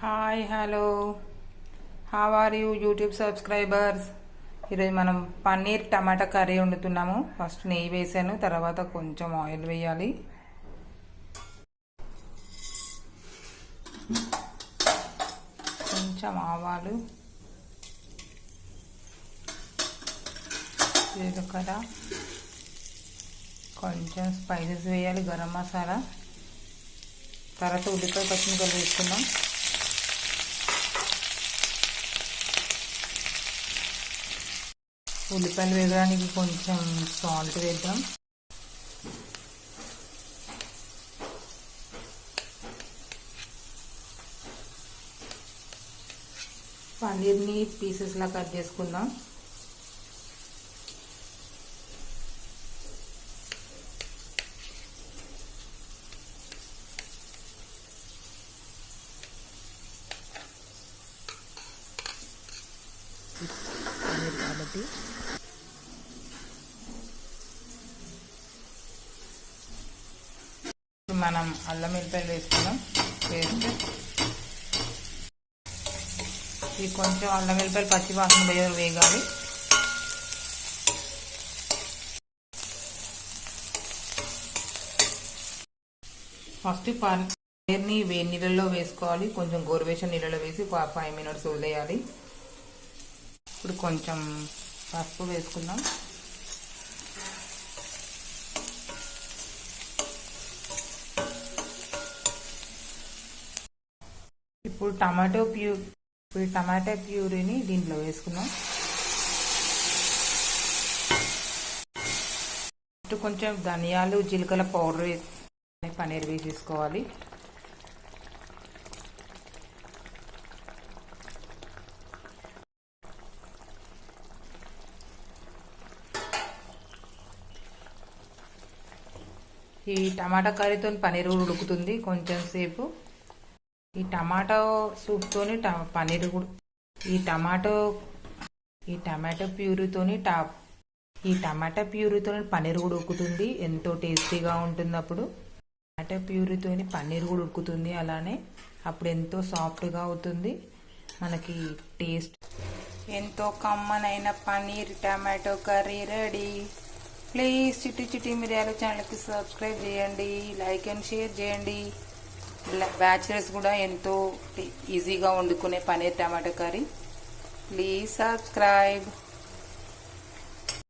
Hi hello how are you YouTube subscribers ఈరోజు మనం paneer tomato curry వండుతున్నాము. ఫస్ట్ నెయ్యి వేసాను తర్వాత కొంచెం ఆయిల్ వేయాలి. కొంచెం ఆవాలు. జీలకర్ర. కొంచెం స్పైసెస్ వేయాలి గరం మసాలా. తర్వాత ఉల్లిపాయ పచ్చిమిరపకాయలు వేసుకుందాం. ఉల్లిపాయలు వేయడానికి కొంచెం సాల్ట్ వేద్దాం. పన్నీర్ని పీసెస్లా కట్ చేసుకుందాం. లేదు కాబట్టి మనం అల్లం వెల్లిపాయలు వేసుకున్నాం. పేస్ట్ ఇది కొంచెం అల్లం వెల్లిపాయలు పచ్చి వాసన పోయే వేగాలి. ఫస్ట్ పన్నీర్ని వేడి నీళ్ళలో వేసుకోవాలి. కొంచెం గోరువేసిన నీళ్ళలో వేసి ఫైవ్ మినిట్స్ వదిలేయాలి. ఇప్పుడు కొంచెం పసుపు వేసుకుందాం. ఇప్పుడు టమాటో ప్యూ ఇప్పుడు టమాటో ప్యూరీని దీంట్లో వేసుకుందాం. ఇప్పుడు కొంచెం ధనియాలు జీలకర్ర పౌడర్ వేసి పన్నీర్ వేసేసుకోవాలి. ఈ టమాటా కర్రీతో పన్నీర్ కూడా ఉడుకుతుంది కొంచెం సేపు. ఈ టమాటో సూప్తోని పన్నీర్ కూడా. ఈ టమాటో ఈ టమాటో ప్యూరీతోని టా ఈ టమాటా ప్యూరీతో పన్నీర్ కూడా ఉడుకుతుంది. ఎంతో టేస్టీగా ఉంటుంది అప్పుడు. టమాటా ప్యూరీతోని పన్నీర్ కూడా ఉడుకుతుంది అలానే. అప్పుడు ఎంతో సాఫ్ట్గా అవుతుంది. మనకి టేస్ట్. ఎంతో కమ్మనైన paneer tomato curry ready. Please Chitti Chitti Miriyala ఛానల్కి సబ్స్క్రైబ్ చేయండి లైక్ అండ్ షేర్ చేయండి. బ్యాచిలర్స్ కూడా ఎంతో ఈజీగా వండుకునే paneer tomato curry. Please subscribe.